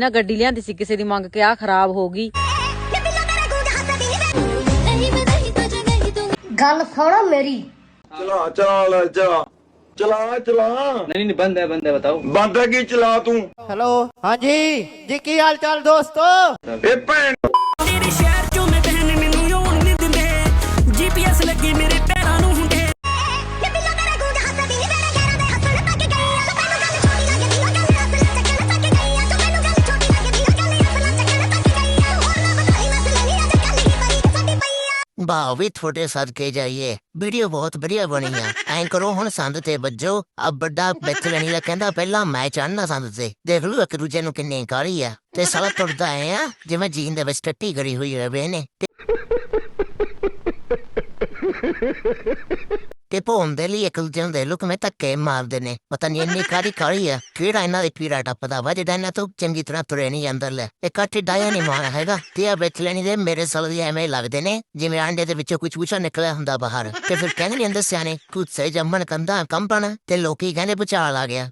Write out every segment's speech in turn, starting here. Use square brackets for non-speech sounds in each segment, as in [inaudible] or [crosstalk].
ਨਾ ਗੱਡੀ ਲਿਆਂਦੀ ਸੀ ਕਿਸੇ ਦੀ ਮੰਗ ਕੇ ਆ ਖਰਾਬ ਹੋ ਗਈ। ਗੱਲ ਸੁਣੋ ਮੇਰੀ। ਚਲਾ ਚਲਾ ਜਾ। ਚਲਾ ਚਲਾ। ਨਹੀਂ ਨਹੀਂ ਬੰਦ ਹੈ ਬੰਦ ਹੈ ਬਤਾਓ। ਬੰਦ ਹੈ ਕੀ ਚਲਾ ਤੂੰ? ਹੈਲੋ ਹਾਂਜੀ। ਜੀ ਕੀ ਹਾਲ ਚਾਲ ਦੋਸਤੋ? ਇਹ ਭੈਣ ਵਾਹ ਵੀ ਤੁਹਾਡੇ ਸਦਕੇ ਜਾਈਏ। ਵੀਡੀਓ ਬਹੁਤ ਵਧੀਆ ਬਣੀ ਆ। ਐਂ ਕਰੋ, ਹੁਣ ਸੰਦ ਤੇ ਵੱਜੋ। ਆ ਵੱਡਾ ਬੈਠਲਣੀ ਦਾ ਕਹਿੰਦਾ, ਪਹਿਲਾਂ ਮੈਂ ਚੜਨਾ ਸੰਦ ਤੇ। ਦੇਖ ਲਓ, ਇੱਕ ਦੂਜੇ ਨੂੰ ਕਿੰਨੇ ਕਾਰੀ ਆ। ਤੇ ਸਾਲਾ ਤੁਰਦਾ ਐ ਆ, ਜਿਵੇਂ ਜੀਨ ਦੇ ਵਿੱਚ ਟੱਟੀ ਕਰੀ ਹੋਈ ਹੋਵੇ ਨੇ। ਤੇ- ਤੇ ਭੋਂਦੇ ਲਈ ਇੱਕ ਦੂਜੇ ਦੇ ਲੋ ਕਿਵੇਂ ਧੱਕੇ ਮਾਰਦੇ ਨੇ ਪਤਾ ਨਹੀਂ ਇੰਨੀ ਕਾਰੀ ਕਾਰੀ ਆ ਕਿਹੜਾ ਇਹਨਾਂ ਦੇ ਪੀੜਾ ਟੱਪਦਾ ਵਾ ਜਿਹੜਾ ਇਹਨਾਂ ਤੋਂ ਚੰਗੀ ਤਰ੍ਹਾਂ ਤੁਰੇ ਨਹੀਂ ਅੰਦਰ ਲੈ ਇਹ ਕੱਟੀ ਡਾਇਆ ਨਹੀਂ ਮਾਰ ਹੈਗਾ ਤੇ ਆ ਵਿੱਚ ਲੈਣੀ ਦੇ ਮੇਰੇ ਸਾਲ ਦੀ ਐਵੇਂ ਲੱਗਦੇ ਨੇ ਜਿਵੇਂ ਆਂਡੇ ਦੇ ਵਿੱਚੋਂ ਕੁਝ ਕੁਛ ਨਿਕਲਿਆ ਹੁੰਦਾ ਬਾਹਰ ਤੇ ਫਿਰ ਕਹਿੰਦੇ ਨੇ ਅੰਦਰ ਸਿਆਣੇ ਕੁਝ ਸੇ ਜੰਮਣ ਕੰਦਾ ਕੰਪਣ ਤੇ ਲੋਕੀ ਕਹਿੰਦੇ ਭੁਚਾਲ ਆ ਗਿਆ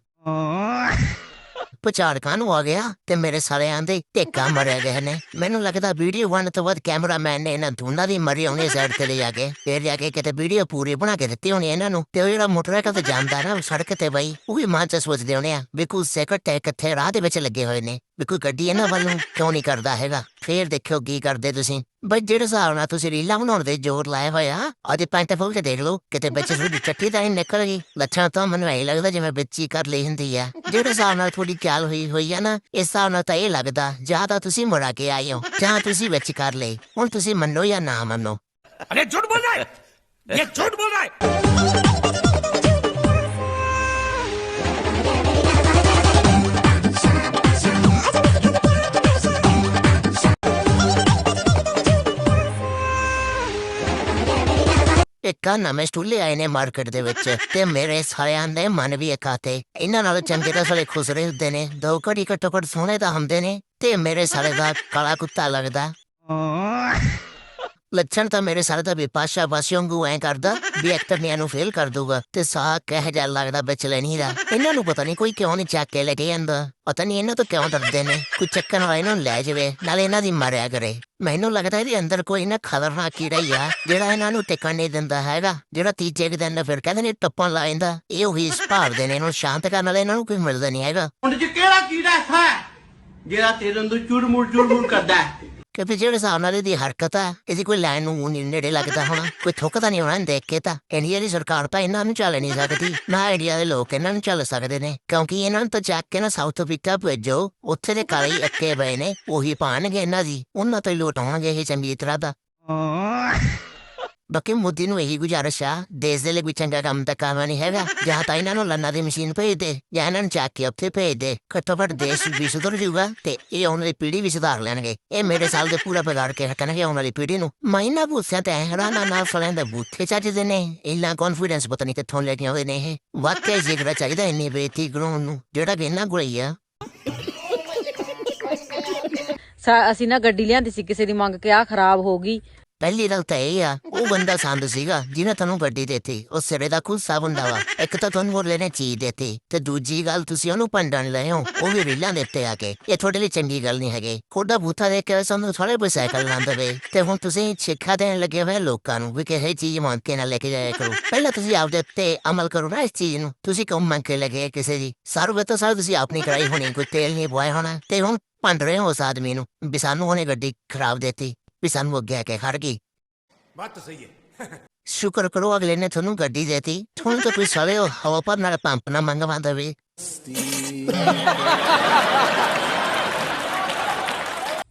ਭੁਚਾਲ ਕਾਹਨੂੰ ਆ ਗਿਆ ਤੇ ਮੇਰੇ ਸਾਰੇ ਆਂਦੇ ਟੇਕਾ ਮਰਿਆ ਗਏ ਨੇ। ਮੈਨੂੰ ਲੱਗਦਾ ਵੀਡੀਓ ਬਣ ਤੋਂ ਬਾਅਦ ਕੈਮਰਾਮੈਨ ਨੇ ਇਹਨਾਂ ਦੋਨਾਂ ਦੀ ਮਰੀ ਹੋਣੀ ਸਾਈਡ ਤੇ ਲੈ ਕੇ। ਫਿਰ ਜਾ ਕੇ ਕਿਤੇ ਵੀਡੀਓ ਪੂਰੀ ਬਣਾ ਕੇ ਦਿੱਤੀ ਹੋਣੀ ਇਹਨਾਂ ਨੂੰ। ਤੇ ਉਹ ਜਿਹੜਾ ਮੋਟਰਸਾਈਕਲ ਤੇ ਜਾਂਦਾ ਨਾ ਸੜਕ ਤੇ ਬਈ, ਉਹ ਵੀ ਮਨ ਚ ਸੋਚਦੇ ਹੋਣੇ ਆ ਵੀ ਕੋਈ ਸੈਕਟ ਤੇ ਕਿੱਥੇ ਰਾਹ ਦੇ ਵਿੱਚ ਲੱਗੇ ਹੋਏ ਨੇ। ਵੀ ਕੋਈ ਗੱਡੀ ਇਹਨਾਂ ਵੱਲੋਂ ਕਿਉਂ ਨਹੀਂ ਕਰਦਾ ਹੈਗਾ? ਫੇਰ ਦੇਖਿਓ ਕੀ ਕਰਦੇ ਤੁਸੀਂ। ਬਈ ਜਿਹੜੇ ਹਿਸਾਬ ਨਾਲ ਤੁਸੀਂ ਰੀਲਾਂ ਬਣਾਉਣ ਦੇ ਜ਼ੋਰ ਲਾਇਆ ਹੋਇਆ ਉਹਦੇ ਪੈਂਟ ਫੋਲ ਕੇ ਦੇਖ ਲਓ ਕਿਤੇ ਵਿੱਚ [laughs] ਤੁਹਾਡੀ ਚੱਟੀ ਤਾਂ ਨਹੀਂ ਨਿਕਲ ਗਈ। ਲੱਛਣ ਤਾਂ ਮੈਨੂੰ ਇਹ ਲੱਗਦਾ ਜਿਵੇਂ ਵਿੱਚ ਹੀ ਕਰ ਲਈ ਹੁੰਦੀ ਆ। ਜਿਹੜੇ ਹਿਸਾਬ ਨਾਲ ਤੁਹਾਡੀ ਚਾਲ ਹੋਈ ਹੋਈ ਆ ਨਾ ਇਸ ਹਿਸਾਬ ਨਾਲ ਤਾਂ ਇਹ ਲੱਗਦਾ ਜਾਂ ਤਾਂ ਤੁਸੀਂ ਮੁੜਾ ਕੇ ਆਏ ਹੋ ਜਾਂ ਤੁਸੀਂ ਵਿੱਚ ਕਰ ਲਈ ਹੁਣ ਤੁਸੀਂ ਮੰਨੋ ਜਾਂ ਨਾ ਮੰਨੋ। ਅਰੇ ਝੂਠ ਬੋਲ ਰਹਾ ਹੈ ਇਹ ਝੂਠ ਬੋਲ ਰਹਾ ਹੈ ਇੱਕ ਨਵੇਂ ਸਟੂਲੇ ਆਏ ਨੇ ਮਾਰਕੀਟ ਦੇ ਵਿੱਚ ਤੇ ਮੇਰੇ ਸਾਰਿਆਂ ਦੇ ਮਨ ਵੀ ਇਕਾਤੇ ਇਹਨਾਂ ਨਾਲ ਚੰਗੇ ਤਾਂ ਸਾਰੇ ਖੁਸਰੇ ਹੁੰਦੇ ਨੇ ਦੋ ਘੜੀ ਘੱਟੋ ਘੱਟ ਸੋਹਣੇ ਤਾਂ ਹੁੰਦੇ ਨੇ ਤੇ ਮੇਰੇ ਸਾਰੇ ਦਾ ਕਾਲਾ ਕੁੱਤਾ ਲੱਗਦਾ ਲੱਛਣ ਤਾਂ ਮੇਰੇ ਸਾਰੇ ਦਾ ਵਿਪਾਸ਼ਾ ਵਾਸੀਓਂਗੂ ਐ ਕਰਦਾ, ਵੀ ਐਕਟਰ ਨੇ ਇਹਨੂੰ ਫੇਲ ਕਰ ਦੂਗਾ ਤੇ ਸਾਹ ਕਹਿ ਜਾ ਲੱਗਦਾ ਵਿੱਚ ਲੈਣੀ ਦਾ। ਇਹਨਾਂ ਨੂੰ ਪਤਾ ਨਹੀਂ ਕੋਈ ਕਿਉਂ ਨਹੀਂ ਚੱਕ ਕੇ ਲੈ ਕੇ ਜਾਂਦਾ ਪਤਾ ਨਹੀਂ ਇਹਨਾਂ ਤੋਂ ਕਿਉਂ ਡਰਦੇ ਨੇ। ਕੋਈ ਚੱਕਣ ਵਾਲਾ ਇਹਨਾਂ ਨੂੰ ਲੈ ਜਾਵੇ, ਨਾਲੇ ਇਹਨਾਂ ਦੀ ਮਾਰਿਆ ਕਰੇ। ਮੈਨੂੰ ਲੱਗਦਾ ਇਹਦੇ ਅੰਦਰ ਕੋਈ ਨਾ ਖਤਰਨਾਕ ਕੀੜਾ ਹੀ ਆ, ਜਿਹੜਾ ਇਹਨਾਂ ਨੂੰ ਟਿਕਣ ਨਹੀਂ ਦਿੰਦਾ ਹੈਗਾ। ਜਿਹੜਾ ਤੀਜੇ ਕੁ ਦਿਨ ਫਿਰ ਕਹਿੰਦੇ ਨੇ ਟੱਪਣ ਲਾ ਜਾਂਦਾ। ਇਹ ਉਹੀ ਭਾਰਦੇ ਨੇ, ਇਹਨੂੰ ਸ਼ਾਂਤ ਕਰਨ ਵਾਲੇ ਇਹਨਾਂ ਨੂੰ ਕੋਈ ਮਿਲਦਾ ਨਹੀਂ ਹੈਗਾ। ਹੁਣ ਚ ਕਿਹੜਾ ਕੀੜਾ ਹੈ? ਜਿਹੜਾ ਤੇਰੇ ਅੰਦਰ ਚੁਰਮੁਰ ਚੁਰਮੁਰ ਕਰਦਾ ਹੈ? ਕਿਉਂਕਿ ਜਿਹੜੇ ਹਿਸਾਬ ਨਾਲ ਇਹਦੀ ਹਰਕਤ ਆ, ਇਹਦੀ ਕੋਈ ਲਾਈਨ ਨੂੰ ਨਹੀਂ ਨੇੜੇ ਲੱਗਦਾ ਹੋਣਾ, ਕੋਈ ਥੁੱਕਦਾ ਨਹੀਂ ਹੋਣਾ ਇਹਨੂੰ ਦੇਖ ਕੇ ਤਾਂ। ਇੰਡੀਆ ਦੀ ਸਰਕਾਰ ਤਾਂ ਇਹਨਾਂ ਨੂੰ ਚੱਲ ਨਹੀਂ ਸਕਦੀ। ਨਾ ਇੰਡੀਆ ਦੇ ਲੋਕ ਇਹਨਾਂ ਨੂੰ ਚੱਲ ਸਕਦੇ ਨੇ, ਕਿਉਂਕਿ ਇਹਨਾਂ ਨੂੰ ਤਾਂ ਚੱਕ ਕੇ ਨਾ ਸਾਊਥ ਅਫਰੀਕਾ ਭੇਜੋ, ਉੱਥੇ ਦੇ ਕਾਲੇ ਅੱਕੇ ਬਏ ਨੇ, ਉਹੀ ਪਾਣਗੇ ਇਹਨਾਂ ਦੀ, ਉਹਨਾਂ ਤੋਂ ਹੀ ਲੁਟਾਉਣਗੇ ਇਹ ਚੰਗੀ ਤਰ੍ਹਾਂ ਦਾ ਬਾਕੀ ਮੋਦੀ ਨੂੰ ਇਹੀ ਗੁਜ਼ਾਰਿਸ਼ ਆ ਦੇਸ਼ ਦੇ ਲਈ ਕੋਈ ਚੰਗਾ ਕੰਮ ਤਾਂ ਕਰਨਾ ਨਹੀਂ ਹੈਗਾ ਜਾਂ ਤਾਂ ਇਹਨਾਂ ਨੂੰ ਲੰਨਾ ਦੀ ਮਸ਼ੀਨ ਭੇਜ ਦੇ ਜਾਂ ਇਹਨਾਂ ਨੂੰ ਚੱਕ ਕੇ ਉੱਥੇ ਭੇਜ ਦੇ ਘੱਟੋ ਘੱਟ ਦੇਸ਼ ਵੀ ਸੁਧਰ ਜਾਊਗਾ ਤੇ ਇਹ ਆਉਣ ਵਾਲੀ ਪੀੜ੍ਹੀ ਵੀ ਸੁਧਾਰ ਲੈਣਗੇ ਇਹ ਮੇਰੇ ਸਾਲ ਦੇ ਪੂਰਾ ਵਿਗਾੜ ਕੇ ਹਟਣਗੇ ਆਉਣ ਵਾਲੀ ਪੀੜ੍ਹੀ ਨੂੰ ਮਾਇਨਾ ਬੂਸਿਆਂ ਤੇ ਹੈਰਾਨਾ ਨਾਲ ਫਲਾਂ ਦੇ ਬੂਥੇ ਚੱਜਦੇ ਨੇ ਇੰਨਾ ਕੌਨਫੀਡੈਂਸ ਪਤਾ ਨਹੀਂ ਕਿੱਥੋਂ ਲੈ ਕੇ ਆਉਂਦੇ ਨੇ ਇਹ ਵਾਕਿਆ ਜ਼ਿਕਰ ਚਾਹੀਦਾ ਇੰਨੀ ਬੇਤੀ ਗਰੋਂ ਨੂੰ ਜਿਹੜਾ ਕਿ ਇਹਨਾਂ ਕੋਲ ਹੀ ਆ ਸਾ- ਅਸੀਂ ਨਾ ਗੱਡੀ ਲਿਆਂਦੀ ਸੀ ਕਿਸੇ ਦੀ ਮੰਗ ਕੇ ਆ ਖਰਾਬ ਹੋ ਗਈ ਪਹਿਲੀ ਗੱਲ ਤਾਂ ਇਹ ਆ ਉਹ ਬੰਦਾ ਸੰਦ ਸੀਗਾ ਜਿਹਨੇ ਤੁਹਾਨੂੰ ਗੱਡੀ ਦਿੱਤੀ ਉਹ ਸਿਰੇ ਦਾ ਖੁਦ ਸਾਬ ਹੁੰਦਾ ਵਾ ਇੱਕ ਤਾਂ ਤੁਹਾਨੂੰ ਉਹ ਲੈਣੇ ਚੀਜ਼ ਦਿੱਤੀ ਤੇ ਦੂਜੀ ਗੱਲ ਤੁਸੀਂ ਉਹਨੂੰ ਪੰਡਣ ਲਏ ਹੋ ਉਹ ਵੀ ਰੀਲਾਂ ਦੇ ਆ ਕੇ ਇਹ ਤੁਹਾਡੇ ਲਈ ਚੰਗੀ ਗੱਲ ਨਹੀਂ ਹੈਗੀ ਖੋਡਾ ਬੂਥਾ ਦੇ ਕੇ ਸਾਨੂੰ ਥੋੜੇ ਕੋਈ ਸਾਈਕਲ ਨਾ ਦੇਵੇ ਤੇ ਹੁਣ ਤੁਸੀਂ ਸਿੱਖਿਆ ਦੇਣ ਲੱਗੇ ਹੋਏ ਲੋਕਾਂ ਨੂੰ ਵੀ ਕਿ ਇਹ ਚੀਜ਼ ਮੰਗ ਕੇ ਨਾ ਲੈ ਕੇ ਜਾਇਆ ਕਰੋ ਪਹਿਲਾਂ ਤੁਸੀਂ ਆਪਦੇ ਉੱਤੇ ਅਮਲ ਕਰੋ ਨਾ ਇਸ ਚੀਜ਼ ਨੂੰ ਤੁਸੀਂ ਕਿਉਂ ਮੰਗ ਕੇ ਲੱਗੇ ਕਿਸੇ ਦੀ ਸਾਰੂ ਵੇ ਤਾਂ ਸਾਰੂ ਤੁਸੀਂ ਆਪਣੀ ਕਰਾਈ ਹੋਣੀ ਕੋਈ ਤੇਲ ਨਹੀਂ ਪਵਾਇਆ ਹੋਣਾ ਤੇ ਹੁਣ ਭੰਡ ਰਹੇ ਹੋ ਉਸ ਆਦਮੀ ਨੂੰ ਵੀ ਸਾਨੂੰ ਉਹਨੇ ਗੱਡੀ ਖਰਾਬ ਦਿੱਤੀ ਵੀ ਸਾਨੂੰ ਅੱਗੇ ਆ ਕੇ ਖੜ ਗਈ ਸ਼ੁਕਰ ਕਰੋ ਅਗਲੇ ਨੇ ਤੁਹਾਨੂੰ ਗੱਡੀ ਦੇਤੀ ਤੁਹਾਨੂੰ ਤਾਂ ਕੋਈ ਉਹ ਹਵਾ ਪਰ ਨਾਲ ਪੰਪ ਨਾ ਮੰਗਵਾ ਦੇਵੇ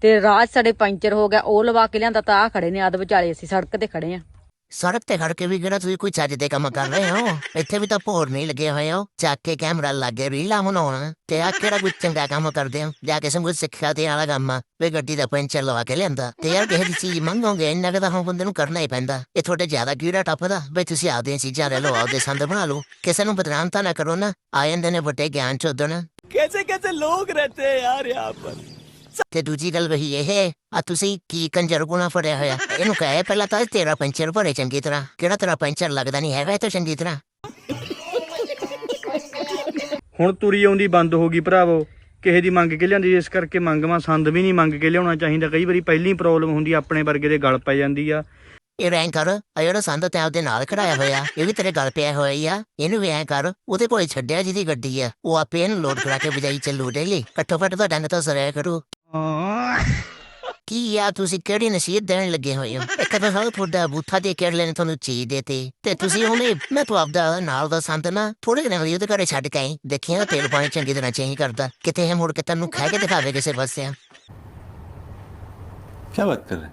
ਤੇ ਰਾਜ ਸਾਡੇ ਪੈਂਚਰ ਹੋ ਗਿਆ ਉਹ ਲਵਾ ਕੇ ਲਿਆਂਦਾ ਤਾਂ ਆ ਖੜੇ ਨੇ ਆਦ ਵਿਚਾਲੇ ਅਸੀਂ ਸੜਕ ਤੇ ਖੜੇ ਆ ਸੜਕ ਤੇ ਖੜ ਕੇ ਵੀ ਕਿਹੜਾ ਤੁਸੀਂ ਕੋਈ ਚੱਜ ਦੇ ਕੰਮ ਕਰ ਰਹੇ ਹੋ, ਇੱਥੇ ਵੀ ਤਾਂ ਭੋਰ ਨਹੀਂ ਲੱਗੇ ਹੋਏ ਹੋ। ਚੱਕ ਕੇ ਕੈਮਰਾ ਲੱਗੇ ਰੀਲਾ ਬਣਾਉਣ ਤੇ ਆ ਕਿਹੜਾ ਕੋਈ ਚੰਗਾ ਕੰਮ ਕਰਦੇ ਹੋ? ਜਾ ਕੇ ਸੰਗਤ ਸਿੱਖਿਆ ਤੇ ਆਲਾ ਕੰਮ ਵੇ ਗੱਡੀ ਦਾ ਪੈਂਚਰ ਲਵਾ ਕੇ ਲਿਆਂਦਾ। ਤੇ ਯਾਰ ਕਿਸੇ ਦੀ ਚੀਜ਼ ਮੰਗੋਗੇ, ਇੰਨਾ ਕਿ ਤਾਂ ਹੁਣ ਬੰਦੇ ਨੂੰ ਕਰਨਾ ਹੀ ਪੈਂਦਾ। ਇਹ ਤੁਹਾਡੇ ਜ਼ਿਆਦਾ ਕੀੜਾ ਟੱਪਦਾ। ਵੇ ਤੁਸੀਂ ਆਪਦੀਆਂ ਚੀਜ਼ਾਂ ਲੈ ਲਓ, ਆਪਦੇ ਸੰਦ ਬਣਾ ਲਓ। ਕਿਸੇ ਨੂੰ ਬਦਨਾਮ ਤਾਂ ਨਾ ਕਰੋ ਨਾ। ਆਏ ਨੇ ਵੱਡੇ ਗਿਆਨ ਚੋਦਣ। ਕੈਸੇ ਕੈਸੇ ਲੋਕ ਰਹਤੇ ਯਾਰ ਯਹਾਂ ਪਰ ਤੇ ਦੂਜੀ ਗੱਲ ਵਹੀ ਇਹ ਹੈ ਆ ਤੁਸੀਂ ਕੀ ਕੰਜਰ ਗੁਣਾ ਫੜਿਆ ਹੋਇਆ? ਇਹਨੂੰ ਕਹੇ ਪਹਿਲਾਂ ਤਾਂ ਤੇਰਾ ਪੈਂਚਰ ਭਰੇ ਚੰਗੀ ਤਰ੍ਹਾਂ। ਕਿਹੜਾ ਤੇਰਾ ਪੈਂਚਰ ਲੱਗਦਾ ਨਹੀਂ ਹੈਗਾ ਇਹ ਤਾਂ ਚੰਗੀ ਤਰ੍ਹਾਂ। ਹੁਣ ਤੁਰੀ ਆਉਂਦੀ ਬੰਦ ਹੋ ਗਈ ਭਰਾਵੋ। ਕਿਸੇ ਦੀ ਮੰਗ ਕੇ ਲਿਆਂਦੀ ਇਸ ਕਰਕੇ ਮੰਗਵਾ ਸੰਦ ਵੀ ਨਹੀਂ ਮੰਗ ਕੇ ਲਿਆਉਣਾ ਚਾਹੀਦਾ। ਕਈ ਵਾਰੀ ਪਹਿਲੀ ਪ੍ਰੋਬਲਮ ਹੁੰਦੀ ਆ, ਆਪਣੇ ਵਰਗੇ ਦੇ ਗਲ ਪੈ ਜਾਂਦੀ ਆ। ਇਹ ਰੈਂਕ ਕਰ ਆ ਜਿਹੜਾ ਸੰਦ ਤੇ ਆਪਦੇ ਨਾਲ ਖੜਾਇਆ ਹੋਇਆ ਇਹ ਵੀ ਤੇਰੇ ਗੱਲ ਪਿਆ ਹੋਇਆ ਹੀ ਆ। ਇਹਨੂੰ ਵੀ ਐਂ ਕਰ ਉਹਦੇ ਕੋਲ ਛੱਡਿਆ ਜਿਹਦੀ ਗੱਡੀ ਆ ਉਹ ਆਪੇ ਇਹਨੂੰ ਲੋਡ ਕਰਾ ਕੇ ਵਜਾਈ ਚੱਲੂ ਡੇਲੀ ਘੱਟੋ ਘੱਟ ਤੁਹਾਡਾ ਨਾ ਤਾਂ ਸਰਿਆ ਕਰੂ। ਕੀ ਆ ਤੁਸੀਂ ਕਿਹੜੀ ਨਸੀਹਤ ਦੇਣ ਲੱਗੇ ਹੋਏ ਹੋ ਇੱਕ ਤਾਂ ਸਾਰਾ ਤੁਹਾਡਾ ਬੂਥਾ ਦੇ ਕੇ ਲੈਣ ਤੁਹਾਨੂੰ ਚੀਜ਼ ਦੇਤੇ ਤੇ ਤੁਸੀਂ ਉਹਨੇ ਮੈਂ ਤਾਂ ਆਪਦਾ ਨਾਲ ਦਾ ਸੰਤ ਨਾ ਥੋੜੇ ਦਿਨਾਂ ਲਈ ਉਹਦੇ ਘਰੇ ਛੱਡ ਕੇ ਆਈ ਦੇਖਿਆ ਤੇਲ ਪਾਣੀ ਚੰਗੀ ਤਰ੍ਹਾਂ ਚੇਂਜ ਕਰਦਾ ਕਿਤੇ ਇਹ ਮੁੜ ਕੇ ਤੈਨੂੰ ਖਾ ਕੇ ਦਿਖਾਵੇ ਕਿਸੇ ਪਾਸੇ क्या बात कर रहे हैं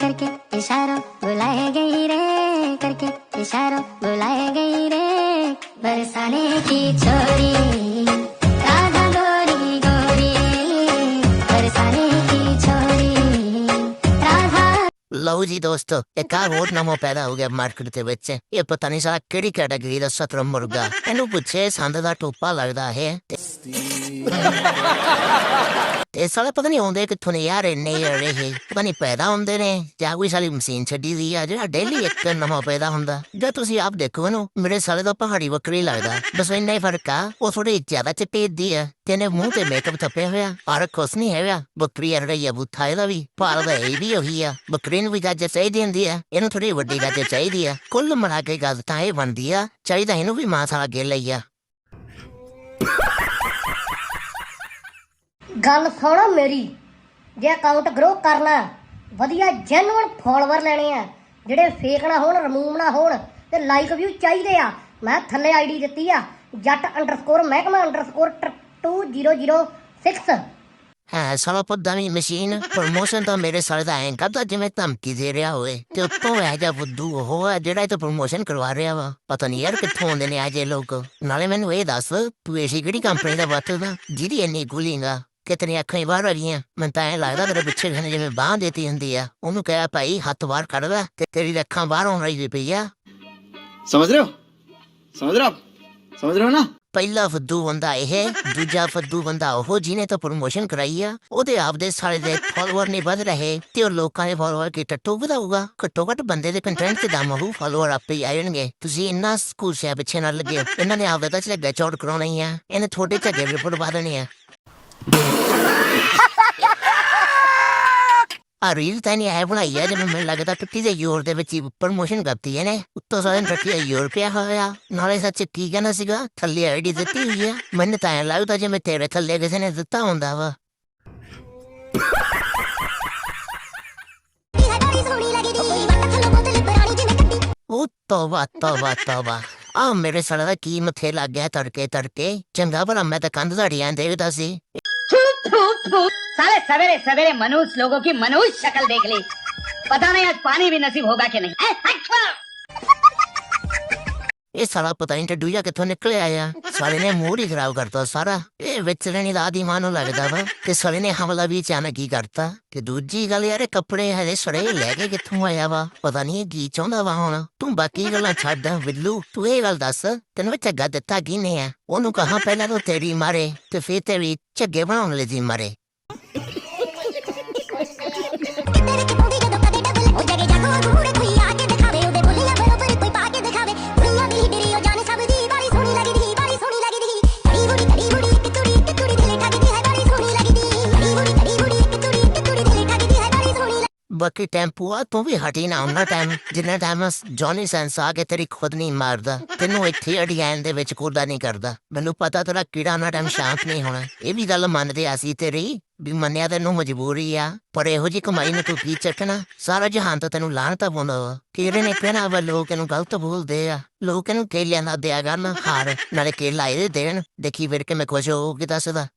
करके इशारों बुलाए गई रे करके इशारों बुलाए गई रे बरसाने की छोरी ਲਓ ਜੀ ਦੋਸਤੋ ਇੱਕ ਆ ਹੋਰ ਨਵਾਂ ਪੈਦਾ ਹੋ ਗਿਆ ਮਾਰਕੀਟ ਦੇ ਵਿੱਚ ਇਹ ਪਤਾ ਨਹੀਂ ਸਾਲਾ ਕਿਹੜੀ ਕੈਟਾਗਰੀ ਦਾ ਸਤਰ ਮੁਰਗਾ ਇਹਨੂੰ ਪੁੱਛੇ ਸੰਦ ਦਾ ਟੋਪਾ ਲੱਗਦਾ ਹੈ ਤੇ- ਤੇ ਪਤਾ ਨਹੀਂ ਆਉਂਦੇ ਕਿੱਥੋਂ ਨੇ ਯਾਰ ਇੰਨੇ ਯਾਰ ਇਹ ਪਤਾ ਨਹੀਂ ਪੈਦਾ ਹੁੰਦੇ ਨੇ ਜਾਂ ਕੋਈ ਸਾਲੀ ਮਸ਼ੀਨ ਛੱਡੀ ਦੀ ਆ ਜਿਹੜਾ ਡੇਲੀ ਇੱਕ ਨਵਾਂ ਪੈਦਾ ਹੁੰਦਾ ਜੇ ਤੁਸੀਂ ਆਪ ਦੇਖੋ ਇਹਨੂੰ ਮੇਰੇ ਸਾਲੇ ਦਾ ਪਹਾੜੀ ਬੱਕਰੀ ਲੱਗਦਾ ਬਸ ਇੰਨਾ ਹੀ ਫ਼ਰਕ ਆ ਉਹ ਥੋੜੀ ਜ਼ਿਆਦਾ ਚਿੱਟੀ ਦੀ ਆ ਤੇ ਇਹਨੇ ਮੂੰਹ ਤੇ ਮੇਕਅਪ ਥੱਪਿਆ ਹੋਇਆ ਔਰ ਕੁਛ ਨਹੀਂ ਹੈਗਾ ਬੱਕਰੀ ਅਰ ਰਹੀ ਆ ਬੁੱਥਾ ਇਹਦਾ ਵੀ ਭਾਲ ਦਾ ਇਹ ਵੀ ਉਹੀ ਆ ਬੱਕਰੀ ਨੂੰ ਵੀ ਗੱਜ ਚਾਹੀਦੀ ਹੁੰਦੀ ਆ ਇਹਨੂੰ ਥੋੜੀ ਵੱਡੀ ਗੱਜ ਚਾਹੀਦੀ ਆ ਕੁੱਲ ਮਿਲਾ ਕੇ ਗੱਲ ਤਾਂ ਇਹ ਬਣਦੀ ਆ ਚਾਹੀਦਾ ਇਹਨੂੰ ਵੀ ਮਾਂ ਸਾਲਾ ਗੇ ਲਈ ਆ ਗੱਲ ਸੁਣੋ ਮੇਰੀ। ਜੇ ਅਕਾਊਂਟ ਗਰੋ ਕਰਨਾ ਵਧੀਆ ਜੈਨੂਇਨ ਫਾਲੋਅਰ ਲੈਣੇ ਆ। ਜਿਹੜੇ ਫੇਕ ਨਾ ਹੋਣ ਰਿਮੂਵ ਨਾ ਹੋਣ, ਤੇ ਲਾਈਕ ਵਿਊ ਚਾਹੀਦੇ ਆ। ਮੈਂ ਥੱਲੇ ਆਈਡੀ ਦਿੱਤੀ ਆ, ਜੱਟ ਅੰਡਰਸਕੋਰ ਮਹਿਕਮਾ ਅੰਡਰਸਕੋਰ 2006 ਹਾਂ ਸਾਲਾ ਪੁੱਦਾ ਵੀ ਮਸ਼ੀਨ ਪ੍ਰਮੋਸ਼ਨ ਤਾਂ ਮੇਰੇ ਸਾਲੇ ਦਾ ਐਂ ਕਰਦਾ ਜਿਵੇਂ ਧਮਕੀ ਦੇ ਰਿਹਾ ਹੋਵੇ। ਤੇ ਉੱਤੋਂ ਇਹ ਜਿਹਾ ਬੁੱਧੂ ਉਹ ਆ ਜਿਹੜਾ ਇਹ ਤਾਂ ਪ੍ਰਮੋਸ਼ਨ ਕਰਵਾ ਰਿਹਾ ਵਾ। ਪਤਾ ਨਹੀਂ ਯਾਰ ਕਿੱਥੋਂ ਆਉਂਦੇ ਨੇ ਅਜੇ ਲੋਕ। ਨਾਲੇ ਮੈਨੂੰ ਇਹ ਦੱਸ, ਤੂੰ ਐਸੀ ਕਿਹੜੀ ਕੰਪਨੀ ਦਾ ਵਰਤਦਾ? ਜਿਹਦੀ ਇੰਨੀ ਕੂਲਿੰਗ ਕਿ ਤੇਰੀਆਂ ਅੱਖਾਂ ਹੀ ਬਾਹਰ ਆ ਰਹੀਆਂ ਮੈਨੂੰ ਤਾਂ ਐਂ ਲੱਗਦਾ ਤੇਰੇ ਪਿੱਛੇ ਘਨੇ ਜਿਵੇਂ ਬਾਂਹ ਦੇਤੀ ਹੁੰਦੀ ਆ ਉਹਨੂੰ ਕਹਿਆ ਭਾਈ ਹੱਥ ਬਾਹਰ ਕੱਢ ਲੈ ਤੇ ਤੇਰੀ ਅੱਖਾਂ ਬਾਹਰ ਆਉਣ ਰਹੀ ਪਈ ਆ समझ रहे हो समझ रहे हो आप समझ रहे हो ना ਪਹਿਲਾ ਫੱਦੂ ਬੰਦਾ ਇਹ ਦੂਜਾ ਫੱਦੂ ਬੰਦਾ ਉਹ ਜਿਹਨੇ ਤਾਂ ਪ੍ਰਮੋਸ਼ਨ ਕਰਾਈ ਆ ਉਹਦੇ ਆਪਦੇ ਸਾਲੇ ਦੇ ਫਾਲੋਅਰ ਨਹੀਂ ਵਧ ਰਹੇ ਤੇ ਉਹ ਲੋਕਾਂ ਦੇ ਫਾਲੋਅਰ ਕੀ ਟੱਟੂ ਵਧਾਊਗਾ ਘੱਟੋ ਘੱਟ ਬੰਦੇ ਦੇ ਕੰਟੈਂਟ ਤੇ ਦਮ ਹੋਊ ਫਾਲੋਅਰ ਆਪੇ ਹੀ ਆਣਗੇ ਤੁਸੀਂ ਇੰਨਾ ਸਕੂਸਿਆ ਪਿੱਛੇ ਨਾਲ ਲੱਗੇ ਹੋ। ਇਹਨਾਂ ਨੇ ਆਪਦਾ ਤਾਂ ਝੱਗਾ ਚੌੜ ਕਰਾਉਣਾ ਹੀ ਆ ਇਹਨੇ ਥੋੜੇ ਝੱਗੇ ਰਿਪੋਰਟ ਪਾ ਦੇਣੀ ਆ ਆ ਰੀਲ ਤਾਂ ਨਹੀਂ ਆਇਆ ਬਣਾਈ ਆ ਜਿਵੇਂ ਮੈਨੂੰ ਲੱਗਦਾ ਦੇ ਯੂਰ ਦੇ ਵਿੱਚ ਪ੍ਰਮੋਸ਼ਨ ਕਰਤੀ ਹੈ ਨੇ ਉੱਤੋਂ ਸਾਰੇ ਟੱਟੀ ਯੂਰ ਹੋਇਆ। ਨਾਲੇ ਸੱਚ ਕੀ ਕਹਿਣਾ ਸੀਗਾ, ਥੱਲੇ ਆਈਡੀ ਦਿੱਤੀ ਹੋਈ ਆ। ਮੈਨੂੰ ਤਾਂ ਐਂ ਲੱਗਦਾ ਜਿਵੇਂ ਤੇਰੇ ਥੱਲੇ ਕਿਸੇ ਨੇ ਦਿੱਤਾ ਹੁੰਦਾ ਵਾ। ਉਹ ਤੋਬਾ ਤੋਬਾ ਤੋਬਾ ਆ ਮੇਰੇ ਸਾਲੇ ਦਾ ਕੀ ਮੱਥੇ ਲੱਗ ਗਿਆ ਤੜਕੇ ਤੜਕੇ ਚੰਗਾ ਭਲਾ ਮੈਂ ਤਾਂ ਕੰਧ ਧੜੀਆਂ ਦੇਖਦਾ ਸੀ। साले सवेरे सवेरे मनुष्य लोगों की मनुष्य शक्ल देख ली पता नहीं आज पानी भी नसीब होगा कि नहीं ए, हट! ਇਹ ਸਾਲਾ ਪਤਾ ਨਹੀਂ ਟੱਡੂਆ ਕਿੱਥੋਂ ਨਿਕਲਿਆ ਆ ਸਾਲੇ ਨੇ ਮੂਡ ਹੀ ਖਰਾਬ ਕਰਤਾ ਸਾਰਾ। ਇਹ ਵਿਚਰਣੀ ਦਾ ਆਦੀ ਮਾਨੂੰ ਲੱਗਦਾ ਵਾ। ਤੇ ਸਾਲੇ ਨੇ ਹਮਲਾ ਵੀ ਅਚਾਨਕ ਹੀ ਕਰਤਾ। ਤੇ ਦੂਜੀ ਗੱਲ ਯਾਰ, ਇਹ ਕੱਪੜੇ ਹਲੇ ਸੜੇ ਲੈ ਕੇ ਕਿੱਥੋਂ ਆਇਆ ਵਾ? ਪਤਾ ਨਹੀਂ ਕੀ ਚਾਹੁੰਦਾ ਵਾ ਹੁਣ। ਤੂੰ ਬਾਕੀ ਗੱਲਾਂ ਛੱਡ, ਵਿੱਲੂ। ਤੂੰ ਇਹ ਗੱਲ ਦੱਸ, ਤੈਨੂੰ ਝੱਗਾ ਦਿੱਤਾ ਕਿਨੇ ਆ? ਉਹਨੂੰ ਕਹਾ ਪਹਿਲਾਂ ਤਾਂ ਤੇਰੀ ਮਾਰੇ, ਤੇ ਫਿਰ ਤੇਰੀ ਝੱਗੇ ਬਣਾਉਣ ਲਈ ਦੀ ਮਾਰੇ। [laughs] ਬਾਕੀ ਟੈਂਪੂ ਆ, ਤੂੰ ਵੀ ਹਟੀ ਨਾ ਉਹਨਾਂ ਟਾਈਮ ਜਿੰਨਾ ਟਾਈਮ ਜੌਨੀ ਸੈਂਸ ਆ ਕੇ ਤੇਰੀ ਖੁਦ ਨਹੀਂ ਮਾਰਦਾ, ਤੈਨੂੰ ਇੱਥੇ ਅੜੀਆਂ ਦੇ ਵਿੱਚ ਕੁਰਦਾ ਨਹੀਂ ਕਰਦਾ। ਮੈਨੂੰ ਪਤਾ ਤੇਰਾ ਕੀੜਾ ਉਹਨਾਂ ਟਾਈਮ ਸ਼ਾਂਤ ਨਹੀਂ ਹੋਣਾ। ਇਹ ਵੀ ਗੱਲ ਮੰਨਦੇ ਆ ਤੇਰੀ ਵੀ ਮੰਨਿਆ ਤੈਨੂੰ ਮਜਬੂਰੀ ਆ, ਪਰ ਇਹੋ ਜੀ ਕਮਾਈ ਨੂੰ ਤੂੰ ਕੀ ਚੱਕਣਾ ਸਾਰਾ ਜਹਾਨ ਤਾਂ ਤੈਨੂੰ ਲਾਹਨਤਾ ਪਾਉਂਦਾ ਵਾ। ਕਿਹੜੇ ਨੇ ਕਹਿਣਾ ਵਾ, ਲੋਕ ਇਹਨੂੰ ਗਲਤ ਬੋਲਦੇ ਆ। ਲੋਕ ਇਹਨੂੰ ਕੇਲਿਆਂ ਦਾ ਦਿਆ ਕਰਨ, ਹਾਰ, ਨਾਲੇ ਕੇਲਾ ਇਹਦੇ ਦੇਣ। ਦੇਖੀ ਫਿਰ ਕੇ ਮੈਂ ਖੁਸ਼ ਹੋ ਕੇ ਦੱਸਦਾ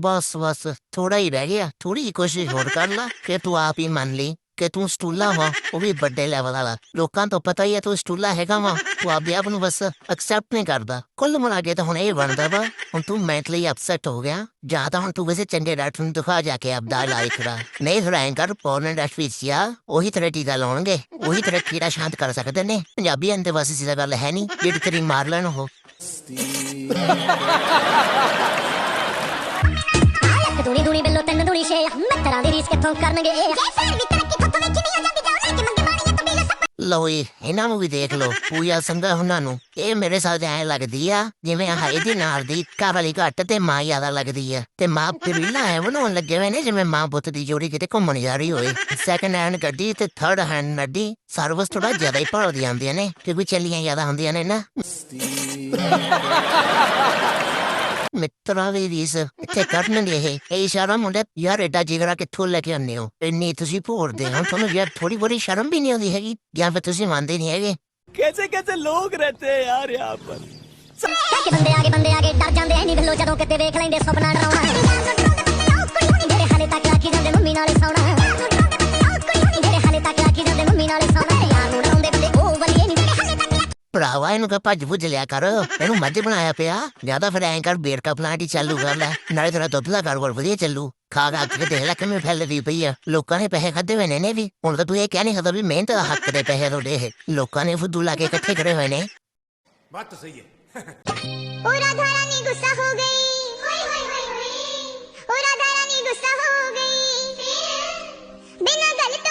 ਬਸ ਬਸ ਥੋੜਾ ਹੀ ਰਹਿ ਗਿਆ ਥੋੜੀ ਜਿਹੀ ਕੋਸ਼ਿਸ਼ ਹੋਰ ਕਰ ਲਾ ਫਿਰ ਤੂੰ ਆਪ ਹੀ ਮੰਨ ਲਈ ਕਿ ਤੂੰ ਸਟੂਲਾ ਵਾ, ਉਹ ਵੀ ਵੱਡੇ ਲੈਵਲ ਵਾਲਾ। ਲੋਕਾਂ ਤੋਂ ਪਤਾ ਹੀ ਹੈ ਤੂੰ ਸਟੂਲਾ ਹੈਗਾ ਵਾ, ਤੂੰ ਆਪਦੇ ਆਪ ਨੂੰ ਬਸ ਐਕਸੈਪਟ ਨਹੀਂ ਕਰਦਾ। ਕੁੱਲ ਮਿਲਾ ਕੇ ਤਾਂ ਹੁਣ ਇਹ ਬਣਦਾ ਵਾ, ਹੁਣ ਤੂੰ ਮੈਂਟਲੀ ਅਪਸੈਟ ਹੋ ਗਿਆ, ਜਾਂ ਤਾਂ ਹੁਣ ਤੂੰ ਵੈਸੇ ਚੰਗੇ ਡਾਕਟਰ ਨੂੰ ਦਿਖਾ ਜਾ ਕੇ ਆਪਦਾ ਇਲਾਜ ਕਰਾ ਨਹੀਂ ਫਿਰ ਐਂ ਕਰ ਪੌਰਨ ਉਹੀ ਤਰ੍ਹਾਂ ਟੀਕਾ ਲਾਉਣਗੇ, ਉਹੀ ਤਰ੍ਹਾਂ ਕੀੜਾ ਸ਼ਾਂਤ ਕਰ ਸਕਦੇ ਨੇ। ਪੰਜਾਬੀਆਂ ਦੇ ਵਾਸਤੇ ਸਿੱਧਾ ਗੱਲ ਹੈ ਨਹੀਂ, ਜਿਹੜੀ ਤੇਰੀ ਮਾਰ ਲੈਣ ਉਹ। ਦੂਣੀ ਦੂਣੀ ਬਿੱਲੋ ਤਿੰਨ ਦੂਣੀ ਛੇ ਮੈਂ ਤਰਾਂ ਦੀ ਰੀਸ ਕਿੱਥੋਂ ਕਰਨਗੇ? ਜੇ ਫਿਰ ਵੀ ਤਰੱਕੀ ਥੱਥੋਂ ਵਿੱਚ ਨਹੀਂ ਆ ਜਾਂਦੀ ਜਾਉ ਲੈ ਕੇ ਮੰਗੇ ਮਾਣੀਆਂ ਤਬੀਲੇ ਲਓ ਜੀ ਇਹਨਾਂ ਨੂੰ ਵੀ ਦੇਖ ਲਓ ਪੂਜਾ ਸੰਗਾ ਉਹਨਾਂ ਨੂੰ। ਇਹ ਮੇਰੇ ਸਾਥ ਐ ਲੱਗਦੀ ਆ ਜਿਵੇਂ ਆਹ ਇਹਦੀ ਨਾਲ ਦੀ ਘਰ ਵਾਲੀ ਘੱਟ ਤੇ ਮਾਂ ਜ਼ਿਆਦਾ ਲੱਗਦੀ ਆ। ਤੇ ਮਾਂ ਪਿਰਲਾ ਹੈ ਬਣਾਉਣ ਲੱਗੇ ਹੋਏ ਨੇ ਜਿਵੇਂ ਮਾਂ ਪੁੱਤ ਦੀ ਜੋੜੀ ਕਿਤੇ ਘੁੰਮਣ ਜਾ ਰਹੀ ਹੋਏ ਸੈਕੰਡ ਹੈਂਡ ਗੱਡੀ ਤੇ ਥਰਡ ਹੈਂਡ ਗੱਡੀ ਸਰਵਿਸ ਥੋੜਾ ਜ਼ਿਆਦਾ ਹੀ ਭਾਲਦੀਆਂ ਹੁੰਦੀਆਂ ਨੇ ਕਿਉਂਕਿ ਚੱਲੀਆਂ ਜ਼ਿਆਦਾ ਹੁੰਦੀਆਂ ਨੇ ਨਾ। ਮਿੱਤਰਾਂ ਦੀ ਰੀਸ ਇੱਥੇ ਕਰਨ ਦੇ ਇਹ ਇਹ ਇਸ਼ਾਰਾ ਮੁੰਡੇ ਯਾਰ ਐਡਾ ਜਿਗਰਾ ਕਿੱਥੋਂ ਲੈ ਕੇ ਆਉਂਦੇ ਹੋ ਇੰਨੀ ਤੁਸੀਂ ਭੋਰਦੇ ਹੋ ਤੁਹਾਨੂੰ ਯਾਰ ਥੋੜੀ ਬੜੀ ਸ਼ਰਮ ਵੀ ਨਹੀਂ ਆਉਂਦੀ ਹੈਗੀ ਜਾਂ ਫਿਰ ਤੁਸੀਂ ਮੰਨਦੇ ਨਹੀਂ ਹੈਗੇ कैसे कैसे लोग रहते हैं यार यहाँ पर ਕਿ ਬੰਦੇ ਆਗੇ ਬੰਦੇ ਆਗੇ ਡਰ ਜਾਂਦੇ ਐ ਨਹੀਂ ਬਿੱਲੋ ਜਦੋਂ ਕਿਤੇ ਵੇਖ ਲੈਂਦੇ ਸੁਪਨਾ ਡਰਾਉਣਾ ਜਿਹੜੇ ਹਾਲੇ ਤੱਕ ਆਖੀ ਜਾਂਦੇ ਮੰਮੀ ਨਾਲੇ ਸੌਣਾ ਜਿਹੜੇ ਹਾਲੇ ਤੱਕ ਆਖੀ ਜਾਂਦੇ ਮੰਮੀ ਨਾਲੇ ਸੌਣਾ ਭਰਾਵਾ ਇਹਨੂੰ ਕਹ ਭੱਜ ਭੁੱਜ ਲਿਆ ਕਰ ਇਹਨੂੰ ਮੱਝ ਬਣਾਇਆ ਪਿਆ ਜਿਆਦਾ ਫਿਰ ਐਂ ਕਰ ਬੇਰਕਾ ਪਲਾਂਟ ਹੀ ਚਾਲੂ ਕਰ ਲੈ ਨਾਲੇ ਤੇਰਾ ਦੁੱਧ ਦਾ ਕਾਰੋਬਾਰ ਵਧੀਆ ਚੱਲੂ ਖਾ ਖਾ ਕੇ ਦੇਖ ਲੈ ਕਿਵੇਂ ਫੈਲਦੀ ਪਈ ਆ ਲੋਕਾਂ ਨੇ ਪੈਸੇ ਖਾਦੇ ਹੋਏ ਨੇ ਨੇ ਵੀ ਹੁਣ ਤਾਂ ਤੂੰ ਇਹ ਕਹਿ ਨਹੀਂ ਸਕਦਾ ਵੀ ਮਿਹਨਤ ਦਾ ਹੱਕ ਦੇ ਪੈਸੇ ਤੁਹਾਡੇ ਇਹ ਲੋਕਾਂ ਨੇ ਫੁੱਦੂ ਲਾ ਕੇ ਇਕੱਠੇ ਕਰੇ ਹੋਏ ਨੇ ओ राधा रानी गुस्सा हो गई ओ राधा रानी गुस्सा हो गई बिना गल तो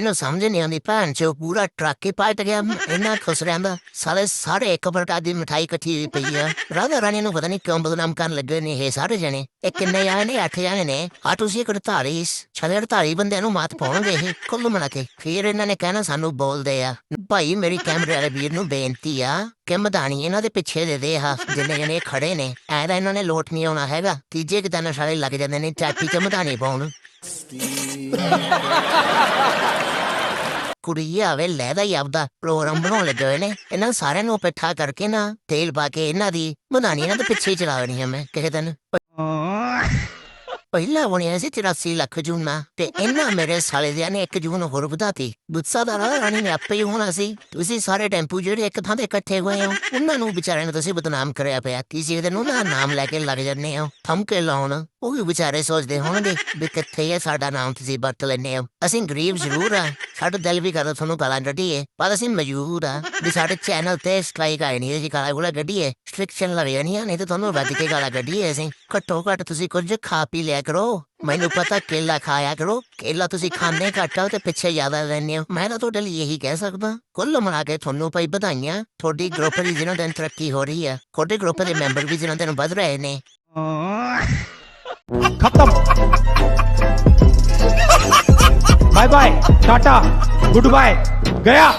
ਮੈਨੂੰ ਸਮਝ ਨਹੀਂ ਆਉਂਦੀ, ਭੈਣ ਚੋ, ਪੂਰਾ ਟਰੱਕ ਹੀ ਪਲਟ ਗਿਆ। ਇੰਨਾ ਖੁਸ਼ ਰਹਿੰਦਾ, ਸਾਲੇ ਸਾਰੇ ਇੱਕ ਪ੍ਰਕਾਰ ਦੀ ਮਠਾਈ ਇਕੱਠੀ ਹੋਈ ਪਈ ਆ। ਰਾਧਾ ਰਾਣੀ ਨੂੰ ਪਤਾ ਨਹੀਂ ਕਿਉਂ ਬਦਨਾਮ ਕਰਨ ਲੱਗੇ ਨੇ ਇਹ ਸਾਰੇ ਜਣੇ। ਇਹ ਕਿੰਨੇ ਆਏ ਨੇ, ਅੱਠ ਜਾਣੇ ਨੇ। ਆ ਤੁਸੀਂ ਇੱਕ ਧਾਰੀ ਛਲੇ ਧਾਰੀ ਬੰਦਿਆਂ ਨੂੰ ਮਾਤ ਪਾਉਣਗੇ ਇਹ ਕੁੱਲ ਮਿਲਾ ਕੇ। ਫਿਰ ਇਹਨਾਂ ਨੇ ਕਹਿਣਾ, ਸਾਨੂੰ ਬੋਲਦੇ ਆ। ਭਾਈ, ਮੇਰੀ ਕੈਮਰੇ ਵਾਲੇ ਵੀਰ ਨੂੰ ਬੇਨਤੀ ਆ ਕਿ ਮਧਾਣੀ ਇਹਨਾਂ ਦੇ ਪਿੱਛੇ ਦੇ ਦੇ ਆ, ਜਿੰਨੇ ਜਣੇ ਖੜੇ ਨੇ। ਐ ਤਾਂ ਇਹਨਾਂ ਨੇ ਲੋਟ ਨਹੀਂ ਆਉਣਾ ਹੈਗਾ। ਤੀਜੇ ਕਿਤੇ ਨਸ਼ਾਲੇ ਲੱਗ ਜਾਂਦੇ ਨੇ ਚਾਟੀ ਚ ਮਧਾਣੀ ਪਾਉਣ। ਕੁੜੀ ਆਵੇ ਲੈ ਦਾ ਹੀ ਆਪਦਾ ਪ੍ਰੋਗਰਾਮ ਬਣਾਉਣ ਲੱਗੇ ਹੋਏ ਨੇ। ਇਹਨਾਂ ਸਾਰਿਆਂ ਨੂੰ ਇਕੱਠਾ ਕਰਕੇ ਨਾ ਤੇਲ ਪਾ ਕੇ ਇਹਨਾਂ ਦੀ ਮਧਾਣੀ ਇਹਨਾਂ ਦੇ ਪਿੱਛੇ ਹੀ ਚਲਾਉਣੀ ਆ ਮੈਂ, ਕਿਸੇ ਦਿਨ। ਪਹਿਲਾਂ ਬਣਿਆ ਸੀ 83 ਲੱਖ ਜੂਨਾ ਤੇ ਇਹਨਾਂ ਮੇਰੇ ਸਾਲੇ ਦਿਆਂ ਨੇ 1 ਜੂਨ ਹੋਰ ਵਧਾਤੀ ਗੁੱਸਾ ਦਾ ਰਾਹ ਰਾਣੀ ਨੇ ਆਪੇ ਹੀ ਹੋਣਾ ਸੀ ਤੁਸੀਂ ਸਾਰੇ ਟੈਂਪੂ ਜਿਹੜੇ ਇੱਕ ਥਾਂ ਤੇ ਇਕੱਠੇ ਹੋਏ ਹੋ ਉਹਨਾਂ ਨੂੰ ਵਿਚਾਰਿਆਂ ਨੂੰ ਤੁਸੀਂ ਬਦਨਾਮ ਕਰਿਆ ਪਿਆ ਕਿਸੇ ਦਿਨ ਉਹਨਾਂ ਦਾ ਨਾਮ ਲੈ ਕੇ ਲੱਗ ਜਾਂਦੇ ਹੋ ਥੰਮਕੇ ਲਾਉਣ ਉਹ ਵੀ ਵਿਚਾਰੇ ਸੋਚਦੇ ਹੋਣਗੇ ਵੀ ਕਿੱਥੇ ਹੈ ਸਾਡਾ ਨਾਮ ਤੁਸੀਂ ਵਰਤ ਲੈਂਦੇ ਹੋ ਅਸੀਂ ਗਰੀਬ ਜ਼ਰੂਰ ਆ ਸਾਡਾ ਦਿਲ ਵੀ ਕਰਦਾ ਤੁਹਾਨੂੰ ਗਾਲਾਂ ਕੱਢੀਏ ਪਰ ਅਸੀਂ ਮਜਬੂਰ ਆ ਵੀ ਸਾਡੇ ਚੈਨਲ ਤੇ ਸਟ੍ਰਾਈਕ ਆਏ ਨਹੀਂ ਅਸੀਂ ਗਾਲਾਂ ਗੁਲਾ ਕੱਢੀਏ ਸਟ੍ਰਿਕਸ਼ਨ ਲੱਗ ਜਾਣੀਆਂ ਆ, ਨਹੀਂ ਤਾਂ ਤੁਹਾਨੂੰ ਵੱਧ ਕੇ ਗਾਲਾਂ ਕੱਢੀਏ ਅਸੀਂ ਘੱਟੋ ਘੱਟ ਤੁਸੀਂ ਕੁਝ ਖਾ ਪੀ ਲਿਆ ਕਰਿਆ ਕਰੋ। ਮੈਨੂੰ ਪਤਾ ਕੇਲਾ ਖਾਇਆ ਕਰੋ। ਕੇਲਾ ਤੁਸੀਂ ਖਾਣੇ ਘਟਾ ਤੇ ਪਿੱਛੇ ਜ਼ਿਆਦਾ ਰਹਿੰਦੇ ਹੋ। ਮੈਂ ਤਾਂ ਤੁਹਾਡੇ ਲਈ ਇਹੀ ਕਹਿ ਸਕਦਾ। ਕੁੱਲ ਮਿਲਾ ਕੇ ਤੁਹਾਨੂੰ ਪਈ ਵਧਾਈਆਂ। ਤੁਹਾਡੀ ਗਰੁੱਪ ਦੀ ਜਿਹਨਾਂ ਦਿਨ ਤਰੱਕੀ ਹੋ ਰਹੀ ਹੈ ਤੁਹਾਡੇ ਗਰੁੱਪ ਦੇ ਮੈਂਬਰ ਵੀ ਜਿਹਨਾਂ ਦਿਨ ਵੱਧ ਰਹੇ ਨੇ। ਖਤਮ। Bye bye tata good bye ਗਿਆ